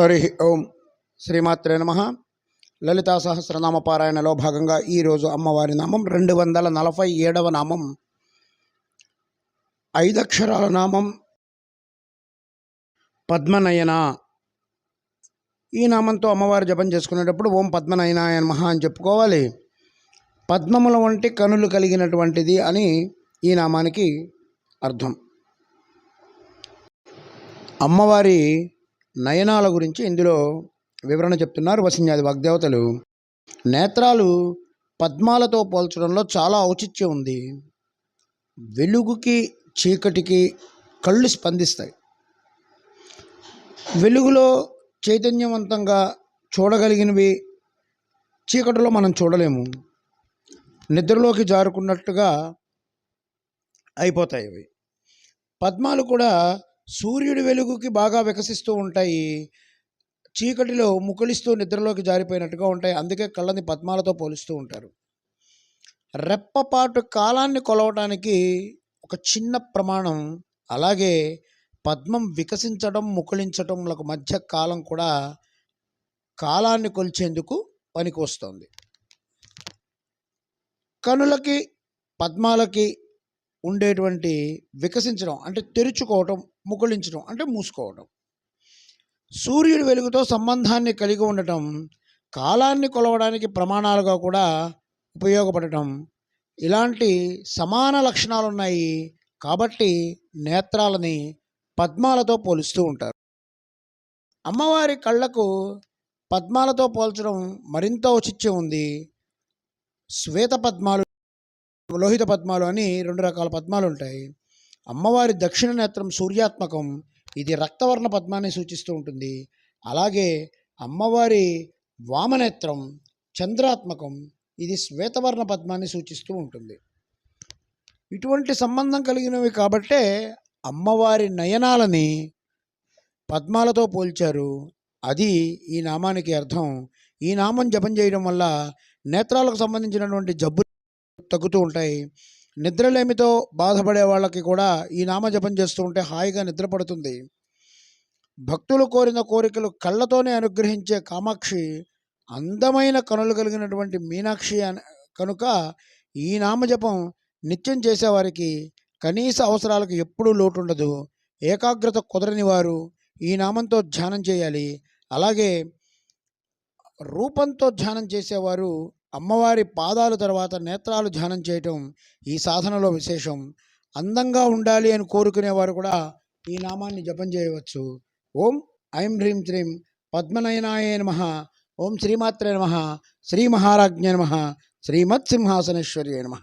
హరి ఓం శ్రీమాత్రే నమ. లలితా సహస్రనామ పారాయణలో భాగంగా ఈరోజు అమ్మవారి నామం రెండు వందల నలభై ఏడవ నామం. ఐదక్షరాల నామం పద్మనయన. ఈ నామంతో అమ్మవారు జపం చేసుకునేటప్పుడు ఓం పద్మనయనాయ నమః అని చెప్పుకోవాలి. పద్మముల వంటి కనులు కలిగినటువంటిది అని ఈ నామానికి అర్థం. అమ్మవారి నయనాల గురించి ఇందులో వివరణ చెప్తున్నారు వసింజాది వాగ్దేవతలు. నేత్రాలు పద్మాలతో పోల్చడంలో చాలా ఔచిత్యం ఉంది. వెలుగుకి చీకటికి కళ్ళు స్పందిస్తాయి. వెలుగులో చైతన్యవంతంగా చూడగలిగినవి చీకటిలో మనం చూడలేము. నిద్రలోకి జారుకున్నట్టుగా అయిపోతాయి అవి. పద్మాలు కూడా సూర్యుడి వెలుగుకి బాగా వికసిస్తూ ఉంటాయి. చీకటిలో ముకులిస్తూ నిద్రలోకి జారిపోయినట్టుగా ఉంటాయి. అందుకే కళ్ళని పద్మాలతో పోలుస్తూ ఉంటారు. రెప్పపాటు కాలాన్ని కొలవటానికి ఒక చిన్న ప్రమాణం. అలాగే పద్మం వికసించడం ముకుళించడంలకు మధ్య కాలం కూడా కాలాన్ని కొలిచేందుకు పనికి వస్తుంది. కనులకి పద్మాలకి ఉండేటువంటి వికసించడం అంటే తెరుచుకోవటం ముకుళించడం అంటే మూసుకోవటం. సూర్యుడి వెలుగుతో సంబంధాన్ని కలిగి ఉండటం కాలాన్ని కొలవడానికి ప్రమాణాలుగా కూడా ఉపయోగపడటం ఇలాంటి సమాన లక్షణాలు ఉన్నాయి కాబట్టి నేత్రాలని పద్మాలతో పోలుస్తూ ఉంటారు. అమ్మవారి కళ్ళకు పద్మాలతో పోల్చడం మరింత ఔచిత్యం ఉంది. శ్వేత పద్మాలు లోహిత పద్మాలు అని రెండు రకాల పద్మాలు ఉంటాయి. అమ్మవారి దక్షిణ నేత్రం సూర్యాత్మకం ఇది రక్తవర్ణ పద్మాన్ని సూచిస్తూ ఉంటుంది. అలాగే అమ్మవారి వామనేత్రం చంద్రాత్మకం ఇది శ్వేతవర్ణ పద్మాన్ని సూచిస్తూ ఉంటుంది. ఇటువంటి సంబంధం కలిగినవి కాబట్టే అమ్మవారి నయనాలని పద్మాలతో పోల్చారు. అది ఈ నామానికి అర్థం. ఈ నామం జపం చేయడం వల్ల నేత్రాలకు సంబంధించినటువంటి జబ్బు తగ్గుతూ ఉంటాయి. నిద్రలేమితో బాధపడే వాళ్ళకి కూడా ఈ నామ జపం చేస్తూ ఉంటే హాయిగా నిద్రపడుతుంది భక్తులు కోరిన కోరికలు కళ్ళతోనే అనుగ్రహించే కామాక్షి అందమైన కనులు కలిగినటువంటి మీనాక్షి అని కనుక ఈ నామజపం నిత్యం చేసేవారికి కనీస అవసరాలకు ఎప్పుడూ లోటు ఉండదు ఏకాగ్రత కుదరని వారు ఈ నామంతో ధ్యానం చేయాలి. అలాగే రూపంతో ధ్యానం చేసేవారు అమ్మవారి పాదాలు తర్వాత నేత్రాలు ధ్యానం చేయటం ఈ సాధనలో విశేషం. అందంగా ఉండాలి అని కోరుకునేవారు కూడా ఈ నామాన్ని జపం చేయవచ్చు. ఓం ఐం హ్రీం శ్రీం పద్మనయనాయ నమ. ఓం శ్రీమాత్రే నమ. శ్రీ మహారాజ్ఞ నమ. శ్రీమత్సింహాసనేశ్వర్య నమ.